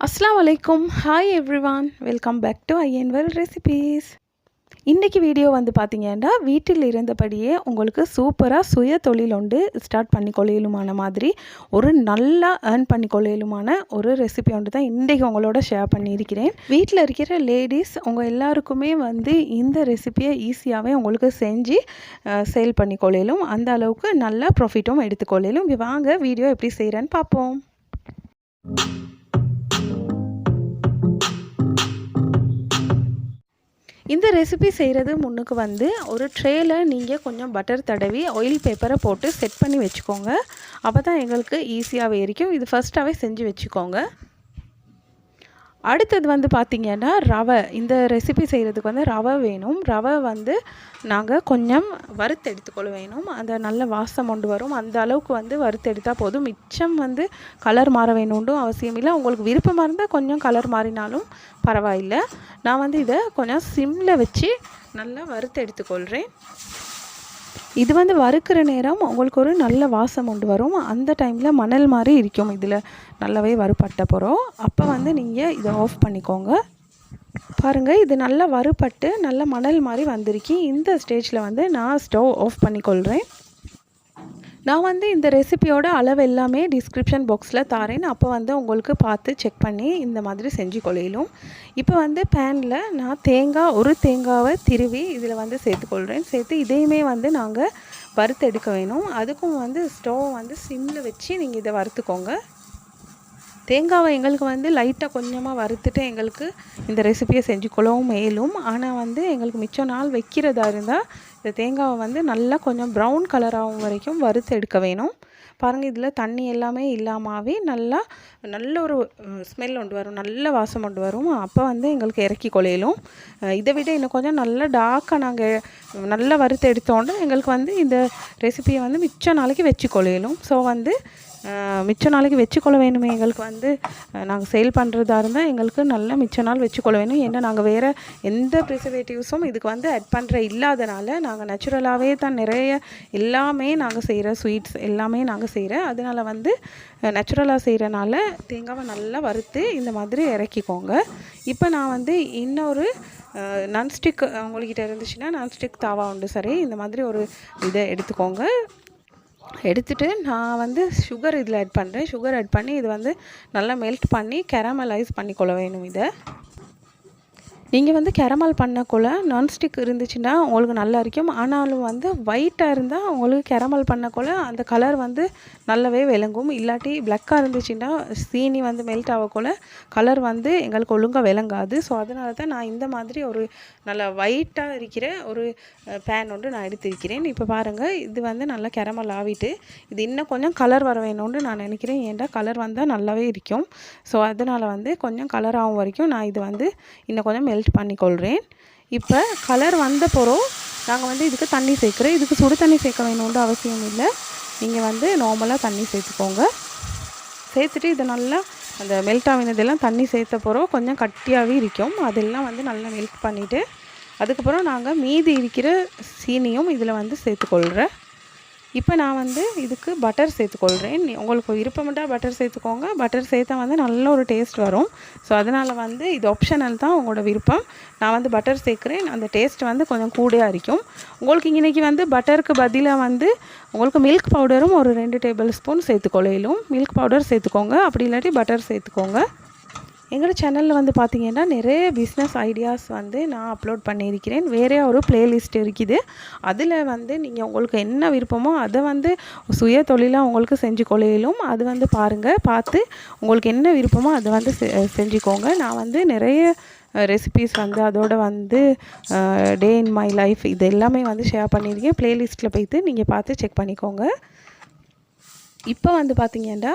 அஸ்லாம் வலைக்கும் hi everyone welcome back to inwell recipes இன்றைக்கி வீடியோ வந்து பார்த்தீங்கன்னா வீட்டில் இருந்தபடியே உங்களுக்கு சூப்பராக சுய தொழில் ஒன்று ஸ்டார்ட் பண்ணிக்கொள்ளையிலுமான மாதிரி ஒரு நல்லா ஏர்ன் பண்ணிக்கொள்ளையிலுமான ஒரு ரெசிபி ஒன்று தான் இன்றைக்கி உங்களோட ஷேர் பண்ணியிருக்கிறேன். வீட்டில் இருக்கிற லேடிஸ் உங்கள் எல்லாருக்குமே வந்து இந்த ரெசிபியை ஈஸியாகவே உங்களுக்கு செஞ்சு சேல் பண்ணிக்கொள்ளையிலும் அந்த அளவுக்கு நல்லா ப்ராஃபிட்டும் எடுத்துக்கொள்ளையிலும் வாங்க வீடியோ எப்படி செய்கிறேன்னு பார்ப்போம் இந்த ரெசிபி செய்கிறது முன்னுக்கு வந்து ஒரு ட்ரேயில் நீங்கள் கொஞ்சம் பட்டர் தடவி ஆயில் பேப்பரை போட்டு செட் பண்ணி வச்சுக்கோங்க. அப்போ தான் எங்களுக்கு ஈஸியாகவே இருக்கும் இது ஃபஸ்ட்டாகவே செஞ்சு வச்சுக்கோங்க. அடுத்தது வந்து பார்த்திங்கன்னா ரவை. இந்த ரெசிபி செய்கிறதுக்கு வந்து ரவை வேணும். ரவை வந்து நாங்கள் கொஞ்சம் வறுத்து எடுத்துக்கொள்ள வேணும். அந்த நல்ல வாசம் கொண்டு வரும். அந்த அளவுக்கு வந்து வறுத்து எடுத்தால் போதும். மிச்சம் வந்து கலர் மாற வேணும்டும் அவசியம் இல்லை. உங்களுக்கு விருப்பமாக இருந்தால் கொஞ்சம் கலர் மாறினாலும் பரவாயில்லை. நான் வந்து இதை கொஞ்சம் சிம்மில் வச்சு நல்லா வறுத்து எடுத்துக்கொள்கிறேன் இது வந்து வறுக்கிற நேரம் உங்களுக்கு ஒரு நல்ல வாசம் கொண்டு வரும். அந்த டைமில் மணல் மாதிரி இருக்கும் இதில். நல்லாவே வறுப்பட்ட போகிறோம் அப்போ வந்து நீங்கள் இதை ஆஃப் பண்ணிக்கோங்க. பாருங்கள் இது நல்லா வறுப்பட்டு நல்ல மணல் மாதிரி வந்திருக்கு. இந்த ஸ்டேஜில் வந்து நான் ஸ்டவ் ஆஃப் பண்ணிக்கொள்கிறேன் நான் வந்து இந்த ரெசிபியோட அளவு எல்லாமே டிஸ்கிரிப்ஷன் பாக்ஸில் தாரேன். அப்போ வந்து உங்களுக்கு பார்த்து செக் பண்ணி இந்த மாதிரி செஞ்சு கொள்ளையிலும். இப்போ வந்து பேனில் நான் தேங்காய் ஒரு தேங்காவை திருவி இதில் வந்து சேர்த்துக்கொள்கிறேன் சேர்த்து இதையுமே வந்து நாங்கள் வறுத்து எடுக்க வேணும். அதுக்கும் வந்து ஸ்டவ் வந்து சிம்மில் வச்சு நீங்கள் இதை வறுத்துக்கோங்க. தேங்காவை எங்களுக்கு வந்து லைட்டாக கொஞ்சமாக வறுத்துட்டு எங்களுக்கு இந்த ரெசிபியை செஞ்சுக்கொள்ளவும் மேலும். ஆனால் வந்து எங்களுக்கு மிச்சம் நாள் வைக்கிறதா இருந்தால் இந்த தேங்காவை வந்து நல்லா கொஞ்சம் ப்ரௌன் கலராகும் வரைக்கும் வறுத்து எடுக்க வேணும். பாருங்கள் இதில் தண்ணி எல்லாமே இல்லாமவே நல்லா நல்ல ஒரு ஸ்மெல் கொண்டு வரும். நல்ல வாசம் கொண்டு வரும். அப்போ வந்து எங்களுக்கு இறக்கி கொலையிலும் இதை விட இன்னும் கொஞ்சம் நல்லா டார்க்காக நாங்கள் நல்லா வறுத்து எடுத்தோண்டு எங்களுக்கு வந்து இந்த ரெசிபியை வந்து மிச்ச நாளைக்கு வச்சு கொலையிலும் ஸோ வந்து மிச்ச நாளைக்கு வச்சுக்கொள்ள வேணுமே. எங்களுக்கு வந்து நாங்கள் சேல் பண்ணுறதா இருந்தால் எங்களுக்கு நல்ல மிச்ச நாள் வச்சுக்கொள்ள வேணும். ஏன்னா நாங்கள் வேறு எந்த ப்ரிசர்வேட்டிவ்ஸும் இதுக்கு வந்து ஆட் பண்ணுற இல்லாதனால நாங்கள் நேச்சுரலாகவே தான் நிறைய எல்லாமே நாங்கள் செய்கிற ஸ்வீட்ஸ் எல்லாமே நாங்கள் செய்கிற அதனால் வந்து நேச்சுரலாக செய்கிறனால தேங்காவை நல்லா வறுத்து இந்த மாதிரி இறக்கிக்கோங்க. இப்போ நான் வந்து இன்னொரு நான்ஸ்டிக் உங்கள்கிட்ட இருந்துச்சுன்னா நான்ஸ்டிக் தாவா உண்டு சரி இந்த மாதிரி ஒரு இதை எடுத்துக்கோங்க. எடுத்துகிட்டு நான் வந்து சுகர் இதில் ஆட் பண்ணுறேன் சுகர் ஆட் பண்ணி இது வந்து நல்லா மெல்ட் பண்ணி கெரமலைஸ் பண்ணிக்கொள்ள வேணும் இதை. நீங்கள் வந்து கேரமல் பண்ணக்குள்ள நான்ஸ்டிக் இருந்துச்சுன்னா உங்களுக்கு நல்லா இருக்கும். ஆனாலும் வந்து ஒயிட்டாக இருந்தால் உங்களுக்கு கேரமல் பண்ணக்குள்ள அந்த கலர் வந்து நல்லாவே விளங்கும். இல்லாட்டி பிளாக்காக இருந்துச்சுன்னா சீனி வந்து மெல்ட் ஆகக்குள்ள கலர் வந்து எங்களுக்கு ஒழுங்காக விளங்காது. ஸோ அதனால தான் நான் இந்த மாதிரி ஒரு நல்லா ஒயிட்டாக இருக்கிற ஒரு பேன் ஒன்று நான் எடுத்திருக்கிறேன். இப்போ பாருங்கள் இது வந்து நல்லா கேரமல் ஆகிட்டு இது இன்னும் கொஞ்சம் கலர் வர வேணும்னு நான் நினைக்கிறேன். ஏன்டா கலர் வந்தால் நல்லாவே இருக்கும். ஸோ அதனால் வந்து கொஞ்சம் கலர் ஆகும் வரைக்கும் நான் இது வந்து இன்னும் கொஞ்சம் மெல்ட் பண்ணிக்கொள்கிறேன் இப்போ கலர் வந்த பிறகு நாங்கள் வந்து இதுக்கு தண்ணி சேர்க்குறோம். இதுக்கு சுடு தண்ணி சேர்க்க வேணும்னு அவசியம் இல்லை. நீங்கள் வந்து நார்மலாக தண்ணி சேர்த்துக்கோங்க. சேர்த்துட்டு இதை நல்லா அந்த மெல்ட் ஆகினதெல்லாம் தண்ணி சேர்த்த பிறகு கொஞ்சம் கட்டியாகவே இருக்கும். அதெல்லாம் வந்து நல்லா மெல்ட் பண்ணிவிட்டு அதுக்கப்புறம் நாங்கள் மீதி இருக்கிற சீனியும் இதில் வந்து சேர்த்துக்கொள்கிறேன் இப்போ நான் வந்து இதுக்கு பட்டர் சேர்த்துக்கொள்கிறேன். உங்களுக்கு விருப்பம்ட்டால் பட்டர் சேர்த்துக்கோங்க. பட்டர் சேர்த்தா வந்து நல்ல ஒரு டேஸ்ட் வரும். ஸோ அதனால் வந்து இது ஆப்ஷனல் தான் உங்களோட விருப்பம். நான் வந்து பட்டர் சேர்க்குறேன். அந்த டேஸ்ட் வந்து கொஞ்சம் கூடையாக இருக்கும் உங்களுக்கு இன்றைக்கி வந்து பட்டருக்கு பதிலாக வந்து உங்களுக்கு மில்க் பவுடரும் ஒரு ரெண்டு டேபிள் ஸ்பூன் சேர்த்துக்கொள்ளையிலும் மில்க் பவுடர் சேர்த்துக்கோங்க. அப்படி இல்லாட்டி பட்டர் சேர்த்துக்கோங்க. எங்களோட சேனலில் வந்து பார்த்திங்கன்னா நிறைய பிஸ்னஸ் ஐடியாஸ் வந்து நான் அப்லோட் பண்ணியிருக்கிறேன். வேறே ஒரு ப்ளேலிஸ்ட் இருக்குது. அதில் வந்து நீங்கள் உங்களுக்கு என்ன விருப்பமோ அதை வந்து சுய தொழிலாக உங்களுக்கு செஞ்சு கொள்ளையிலும் அது வந்து பாருங்கள் பார்த்து உங்களுக்கு என்ன விருப்பமோ அதை வந்து செஞ்சுக்கோங்க. நான் வந்து நிறைய ரெசிபீஸ் வந்து அதோட வந்து டே இன் மை லைஃப் இது எல்லாமே வந்து ஷேர் பண்ணியிருக்கேன். ப்ளேலிஸ்ட்டில் போய்த்து நீங்கள் பார்த்து செக் பண்ணிக்கோங்க. இப்போ வந்து பார்த்திங்கன்னா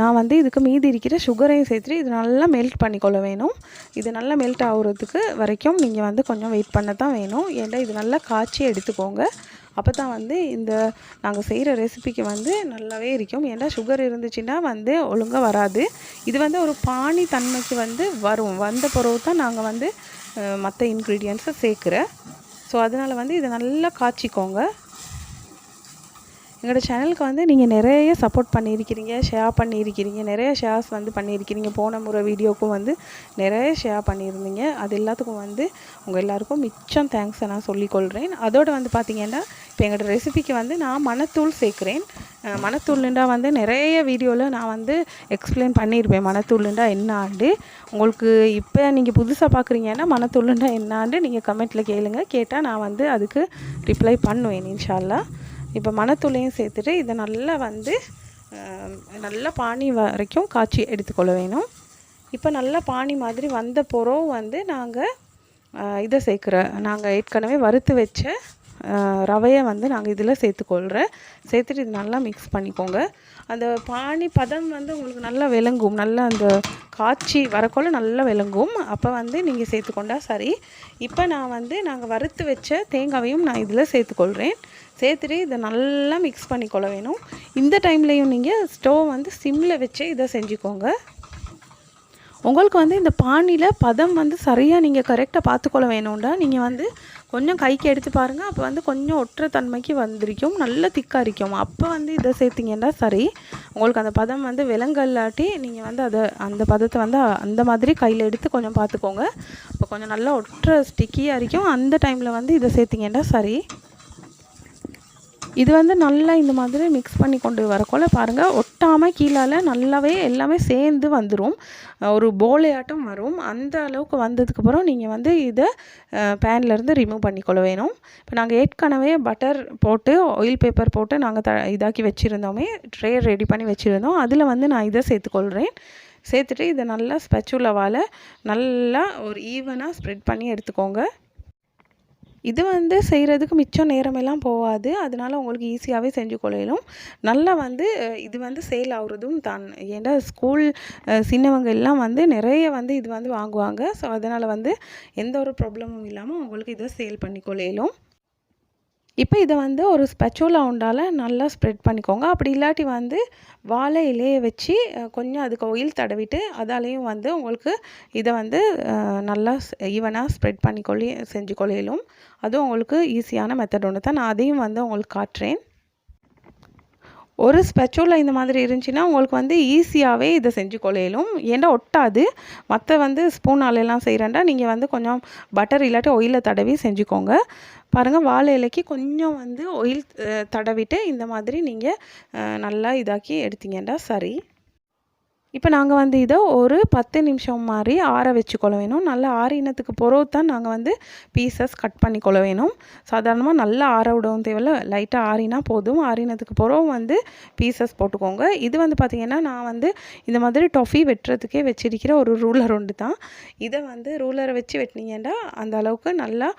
நான் வந்து இதுக்கு மீதி இருக்கிற சுகரையும் சேர்த்துட்டு இது நல்லா மெல்ட் பண்ணிக்கொள்ள வேணும். இது நல்லா மெல்ட் ஆகுறதுக்கு வரைக்கும் நீங்கள் வந்து கொஞ்சம் வெயிட் பண்ண தான் வேணும். ஏன்னா இது நல்லா காய்ச்சி எடுத்துக்கோங்க. அப்போ தான் வந்து இந்த நாங்கள் செய்கிற ரெசிபிக்கு வந்து நல்லாவே இருக்கும். ஏன்னா சுகர் இருந்துச்சுன்னா வந்து ஒழுங்காக வராது. இது வந்து ஒரு பானி தன்மைக்கு வந்து வரும். வந்த பிறகு தான் நாங்கள் வந்து மற்ற இன்க்ரீடியன்ஸை சேர்க்குறேன் ஸோ அதனால் வந்து இதை நல்லா காய்ச்சிக்கோங்க. எங்களோட சேனலுக்கு வந்து நீங்கள் நிறைய சப்போர்ட் பண்ணியிருக்கிறீங்க ஷேர் பண்ணியிருக்கிறீங்க நிறைய ஷேர்ஸ் வந்து பண்ணியிருக்கிறீங்க. போன முறை வீடியோக்கும் வந்து நிறைய ஷேர் பண்ணியிருந்தீங்க. அது எல்லாத்துக்கும் வந்து உங்கள் எல்லாருக்கும் மிச்சம் தேங்க்ஸை நான் சொல்லிக்கொள்கிறேன் அதோடு வந்து பார்த்திங்கன்னா இப்போ எங்களோட ரெசிபிக்கு வந்து நான் மணத்தூள் சேர்க்குறேன். அஹ் வந்து நிறைய வீடியோவில் நான் வந்து எக்ஸ்பிளைன் பண்ணியிருப்பேன். மணத்தூளுண்டா என்னாண்டு உங்களுக்கு இப்போ நீங்கள் புதுசாக பார்க்குறீங்கன்னா மணத்தூளுண்டா என்னாண்டு நீங்கள் கமெண்ட்டில் கேளுங்க. கேட்டால் நான் வந்து அதுக்கு ரிப்ளை பண்ணுவேன் இன்ஷால்லா. இப்போ மணத்தூளையும் சேர்த்துட்டு இதை நல்லா வந்து நல்லா பானி வரைக்கும் காய்ச்சி எடுத்துக்கொள்ள வேணும். இப்போ நல்லா பானி மாதிரி வந்த பிறகு வந்து நாங்கள் இதை சேர்க்குற நாங்கள் ஏற்கனவே வறுத்து வச்ச ரவையை வந்து நாங்கள் இதில் சேர்த்துக்கொள்கிறேன் சேர்த்துட்டு இது நல்லா மிக்ஸ் பண்ணிக்கோங்க. அந்த பானி பதம் வந்து உங்களுக்கு நல்லா விளங்கும். நல்லா அந்த காய்ச்சி வரக்குள்ள நல்லா விளங்கும். அப்போ வந்து நீங்கள் சேர்த்துக்கொண்டா சரி. இப்போ நான் வந்து நாங்கள் வறுத்து வச்ச தேங்காவையும் நான் இதில் சேர்த்துக்கொள்கிறேன் சேர்த்துட்டு இதை நல்லா மிக்ஸ் பண்ணிக்கொள்ள வேணும். இந்த டைம்லேயும் நீங்கள் ஸ்டவ் வந்து சிம்மில் வச்சு இதை செஞ்சுக்கோங்க. உங்களுக்கு வந்து இந்த பானியில் பதம் வந்து சரியாக நீங்கள் கரெக்டாக பார்த்துக்கொள்ள வேணும்டா. நீங்கள் வந்து கொஞ்சம் கைக்கு எடுத்து பாருங்கள் அப்போ வந்து கொஞ்சம் ஒற்றை தன்மைக்கு வந்திருக்கும். நல்ல திக்காக இருக்கும் அப்போ வந்து இதை சேர்த்திங்கன்னா சரி. உங்களுக்கு அந்த பதம் வந்து விலங்கல்லாட்டி நீங்கள் வந்து அதை அந்த பதத்தை வந்து அந்த மாதிரி கையில் எடுத்து கொஞ்சம் பார்த்துக்கோங்க. அப்போ கொஞ்சம் நல்லா ஒற்றை ஸ்டிக்கியாக இருக்கும் அந்த டைமில் வந்து இதை சேர்த்திங்கன்னா சரி. இது வந்து நல்லா இந்த மாதிரி மிக்ஸ் பண்ணி கொண்டு வரக்குள்ள பாருங்கள் ஒட்டாமல் கீழால் நல்லாவே எல்லாமே சேர்ந்து வந்துடும் ஒரு போலையாட்டம் வரும். அந்த அளவுக்கு வந்ததுக்கப்புறம் நீங்கள் வந்து இதை பேன்லேருந்து ரிமூவ் பண்ணிக்கொள்ள வேணும். இப்போ நாங்கள் ஏற்கனவே பட்டர் போட்டு ஆயில் பேப்பர் போட்டு நாங்கள் த இதாக்கி வச்சுருந்தோமே ட்ரே ரெடி பண்ணி வச்சுருந்தோம். அதில் வந்து நான் இதை சேர்த்துக்கொள்கிறேன் சேர்த்துட்டு இதை நல்லா ஸ்பெச்சுலவால் நல்லா ஒரு ஈவனாக ஸ்ப்ரெட் பண்ணி எடுத்துக்கோங்க. இது வந்து செய்கிறதுக்கு மிச்சம் நேரமெல்லாம் போகாது. அதனால உங்களுக்கு ஈஸியாகவே செஞ்சு கொள்ளையிலும் நல்லா வந்து இது வந்து சேல் ஆகுறதும் தான். ஏன்னா ஸ்கூல் சின்னவங்க எல்லாம் வந்து நிறைய வந்து இது வந்து வாங்குவாங்க. ஸோ அதனால் வந்து எந்த ஒரு ப்ராப்ளமும் இல்லாமல் உங்களுக்கு இதை சேல் பண்ணி கொள்ளையிலும் இப்போ இதை வந்து ஒரு ஸ்பெச்சோலா உண்டால் நல்லா ஸ்ப்ரெட் பண்ணிக்கோங்க. அப்படி இல்லாட்டி வந்து வாழை இலையை வச்சு கொஞ்சம் அதுக்கு ஒயில் தடவிட்டு அதாலேயும் வந்து உங்களுக்கு இதை வந்து நல்லா ஈவனாக ஸ்ப்ரெட் பண்ணிக்கொள்ளி செஞ்சு கொள்ளையிலும் அதுவும் உங்களுக்கு ஈஸியான மெத்தட் ஒன்று தான். நான் அதையும் வந்து உங்களுக்கு காட்டுறேன். ஒரு ஸ்பெச்சுலா இந்த மாதிரி இருந்துச்சுன்னா உங்களுக்கு வந்து ஈஸியாகவே இதை செஞ்சு கொள்ளையிலும். ஏன்னா ஒட்டாது? மற்ற வந்து ஸ்பூனாலெல்லாம் செய்கிறேன்டா நீங்கள் வந்து கொஞ்சம் பட்டர் இல்லாட்டி ஒயிலை தடவி செஞ்சுக்கோங்க. பாருங்கள் வாழை இலைக்கு கொஞ்சம் வந்து ஒயில் தடவிட்டு இந்த மாதிரி நீங்கள் நல்லா இதாக்கி எடுத்தீங்கன்னா சரி. இப்போ நாங்கள் வந்து இதை ஒரு பத்து நிமிஷம் மாதிரி ஆற வச்சுக்கொள்ள வேணும். நல்லா ஆறினத்துக்கு பிறகு தான் நாங்கள் வந்து பீசஸ் கட் பண்ணி கொள்ள வேணும். சாதாரணமாக நல்லா ஆற விடவும் தேவையில்ல. லைட்டாக ஆறினா போதும். ஆறினத்துக்கு பிறகு வந்து பீசஸ் போட்டுக்கோங்க. இது வந்து பார்த்திங்கன்னா நான் வந்து இந்த மாதிரி டொஃபி வெட்டுறதுக்கே வச்சிருக்கிற ஒரு ரூலர் ஒன்று தான். இதை வந்து ரூலரை வச்சு வெட்டினீங்கன்னா அந்த அளவுக்கு நல்லா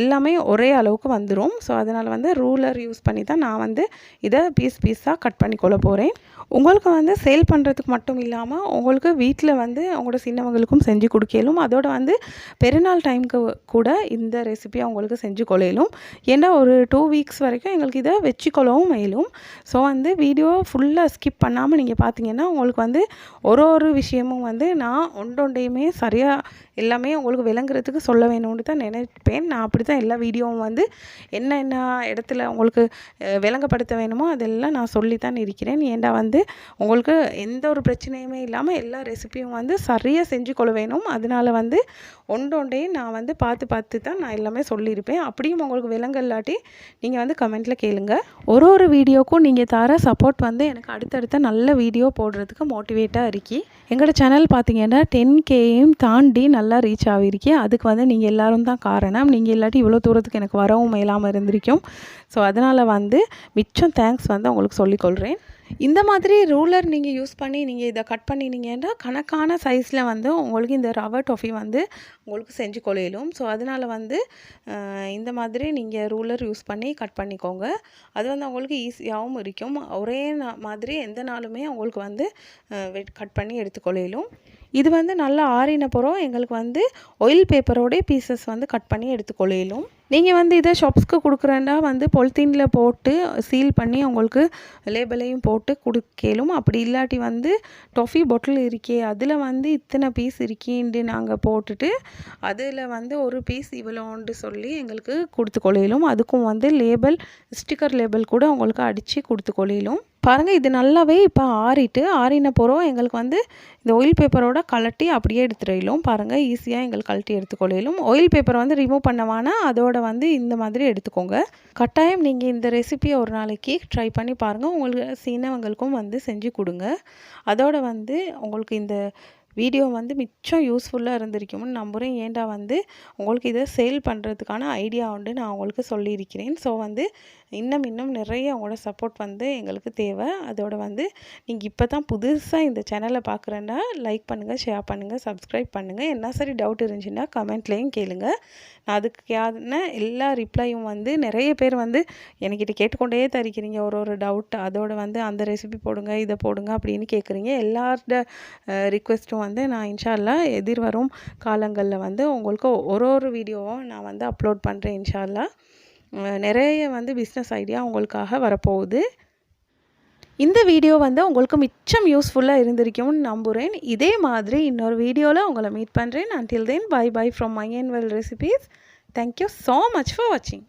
எல்லாமே ஒரே அளவுக்கு வந்துடும் ஸோ அதனால் வந்து ரூலர் யூஸ் பண்ணி தான் நான் வந்து இதை பீஸ் பீஸாக கட் பண்ணி கொள்ள போகிறேன் உங்களுக்கு வந்து சேல் பண்ணுறதுக்கு மட்டும் இல்லாமல் உங்களுக்கு வீட்டில் வந்து உங்களோட சின்னவங்களுக்கும் செஞ்சு கொடுக்கலும். அதோட வந்து பெருநாள் டைமுக்கு கூட இந்த ரெசிபியை அவங்களுக்கு செஞ்சு கொள்ளையிலும் ஏன்னா ஒரு டூ வீக்ஸ் வரைக்கும் எங்களுக்கு இதை வச்சு கொள்ளவும் மேலும். ஸோ வந்து வீடியோ ஃபுல்லாக ஸ்கிப் பண்ணாமல் நீங்கள் பார்த்தீங்கன்னா உங்களுக்கு வந்து ஒரு ஒரு விஷயமும் வந்து நான் ஒன்றொண்டையுமே சரியாக எல்லாமே உங்களுக்கு விளங்குறதுக்கு சொல்ல வேணும்னு தான் நினைப்பேன். நான் அப்படி தான் எல்லா வீடியோவும் வந்து என்ன என்ன இடத்துல உங்களுக்கு விளங்கப்படுத்த வேணுமோ அதெல்லாம் நான் சொல்லித்தான் இருக்கிறேன். ஏன்டா வந்து உங்களுக்கு எந்த ஒரு பிரச்சனையுமே இல்லாமல் எல்லா ரெசிபியும் வந்து சரியாக செஞ்சு கொள்ள வேணும். அதனால வந்து ஒன்றொண்டையும் நான் வந்து பார்த்து பார்த்து தான் நான் எல்லாமே சொல்லியிருப்பேன். அப்படியும் உங்களுக்கு விளங்கல்லாட்டி நீங்கள் வந்து கமெண்ட்டில் கேளுங்க. ஒரு ஒரு வீடியோக்கும் நீங்கள் தர சப்போர்ட் வந்து எனக்கு அடுத்தடுத்த நல்ல வீடியோ போடுறதுக்கு மோட்டிவேட்டாக இருக்கி எங்களோட சேனல் பார்த்தீங்கன்னா டென் கேயும் தாண்டி நல்லா ரீச் ஆகியிருக்கேன் அதுக்கு வந்து நீங்கள் எல்லாரும் தான் காரணம். நீங்கள் இல்லாட்டி இவ்வளோ தூரத்துக்கு எனக்கு வரவும் மேலாமல் இருந்திருக்கும். ஸோ அதனால் வந்து மிச்சம் தேங்க்ஸ் வந்து உங்களுக்கு சொல்லிக்கொள்கிறேன் இந்த மாதிரி ரூலர் நீங்கள் யூஸ் பண்ணி நீங்கள் இதை கட் பண்ணினீங்கன்னா கணக்கான சைஸில் வந்து உங்களுக்கு இந்த ரவை டொஃபி வந்து உங்களுக்கு செஞ்சு கொள்ளையிலும் ஸோ அதனால் வந்து இந்த மாதிரி நீங்கள் ரூலர் யூஸ் பண்ணி கட் பண்ணிக்கோங்க. அது வந்து உங்களுக்கு ஈஸியாகவும் இருக்கும். ஒரே மாதிரி எந்த நாளுமே உங்களுக்கு வந்து கட் பண்ணி எடுத்துக்கொள்ளையிலும் இது வந்து நல்லா ஆறின பிறகு எங்களுக்கு வந்து ஆயில் பேப்பரோடைய பீசஸ் வந்து கட் பண்ணி எடுத்துக்கொள்ளையிலும் நீங்கள் வந்து இதை ஷாப்ஸ்க்கு கொடுக்குறேன்னா வந்து பொலித்தீனில் போட்டு சீல் பண்ணி உங்களுக்கு லேபிளையும் போட்டு கொடுக்கலும். அப்படி இல்லாட்டி வந்து டொஃபி பொட்டில் இருக்கே அதில் வந்து இத்தனை பீஸ் இருக்கேன்ட்டு நாங்கள் போட்டுட்டு அதில் வந்து ஒரு பீஸ் இவ்வளோண்டு சொல்லி எங்களுக்கு கொடுத்து கொள்ளையிலும் அதுக்கும் வந்து லேபிள் ஸ்டிக்கர் லேபிள் கூட உங்களுக்கு அடித்து கொடுத்து கொள்ளையிலும் பாருங்கள் இது நல்லாவே இப்போ ஆறிட்டு ஆறின போகிறோம் எங்களுக்கு வந்து இந்த ஒயில் பேப்பரோட கலட்டி அப்படியே எடுத்துடையிலும் பாருங்கள் ஈஸியாக எங்களுக்கு கழட்டி எடுத்துக்கொள்ளையிலும். ஒயில் பேப்பர் வந்து ரிமூவ் பண்ணவானா அதோட வந்து இந்த மாதிரி எடுத்துக்கோங்க. கட்டாயம் நீங்கள் இந்த ரெசிபியை ஒரு நாளைக்கு ட்ரை பண்ணி பாருங்கள் உங்களுக்கு சீனவங்களுக்கும் வந்து செஞ்சு கொடுங்க. அதோட வந்து உங்களுக்கு இந்த வீடியோ வந்து மிச்சம் யூஸ்ஃபுல்லாக இருந்திருக்கும்னு நம்புகிறேன் ஏன்டா வந்து உங்களுக்கு இதை சேல் பண்ணுறதுக்கான ஐடியா உண்டு நான் உங்களுக்கு சொல்லியிருக்கிறேன். ஸோ வந்து இன்னும் இன்னும் நிறைய அவங்களோட சப்போர்ட் வந்து எங்களுக்கு தேவை. அதோட வந்து நீங்கள் இப்போ தான் புதுசாக இந்த சேனலை பார்க்குறேன்னா லைக் பண்ணுங்கள் ஷேர் பண்ணுங்கள் சப்ஸ்கிரைப் பண்ணுங்கள் என்ன சரி டவுட் இருந்துச்சுன்னா கமெண்ட்லேயும் கேளுங்க. நான் அதுக்கான எல்லா ரிப்ளையும் வந்து நிறைய பேர் வந்து என்கிட்ட கேட்டுக்கொண்டே தரிக்கிறீங்க ஒரு ஒரு டவுட் அதோட வந்து அந்த ரெசிபி போடுங்க இதை போடுங்க அப்படின்னு கேட்குறீங்க எல்லாரோட ரிக்வெஸ்ட்டும் வந்து நான் இன்ஷால்லா எதிர்வரும் காலங்களில் வந்து உங்களுக்கு ஒரு ஒரு வீடியோவும் நான் வந்து அப்லோட் பண்ணுறேன் இன்ஷால்லா நிறைய வந்து பிஸ்னஸ் ஐடியா உங்களுக்காக வரப்போகுது. இந்த வீடியோ வந்து உங்களுக்கு மிச்சம் யூஸ்ஃபுல்லாக இருந்திருக்கும்னு நம்புகிறேன் இதே மாதிரி இன்னொரு வீடியோவில் உங்களை மீட் பண்ணுறேன் until then bye bye from my and well recipes thank you so much for வாட்சிங்